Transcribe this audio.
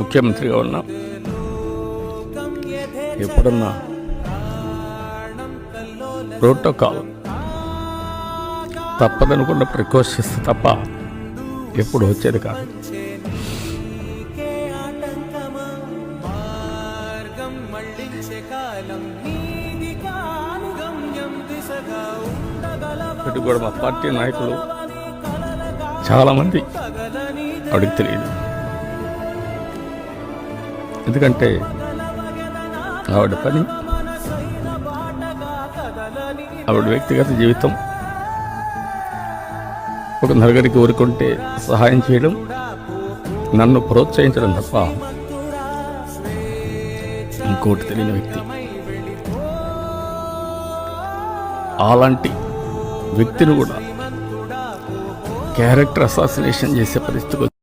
ముఖ్యమంత్రిగా ఉన్నా. ఎప్పుడన్నా ప్రోటోకాల్ తప్పదనుకున్న ప్రికాషన్స్ తప్ప ఎప్పుడు వచ్చేది కాదు. ఇటు కూడా మా పార్టీ నాయకులు చాలామంది ఆవిడకి తెలియదు. ఎందుకంటే ఆవిడ పని ఆవిడ వ్యక్తిగత జీవితం ఒక నలుగురికి ఊరుకుంటే సహాయం చేయడం నన్ను ప్రోత్సహించడం తప్ప ఇంకోటి తెలియని వ్యక్తి. అలాంటి వ్యక్తిని కూడా క్యారెక్టర్ అసాసినేషన్ చేసే పరిస్థితికి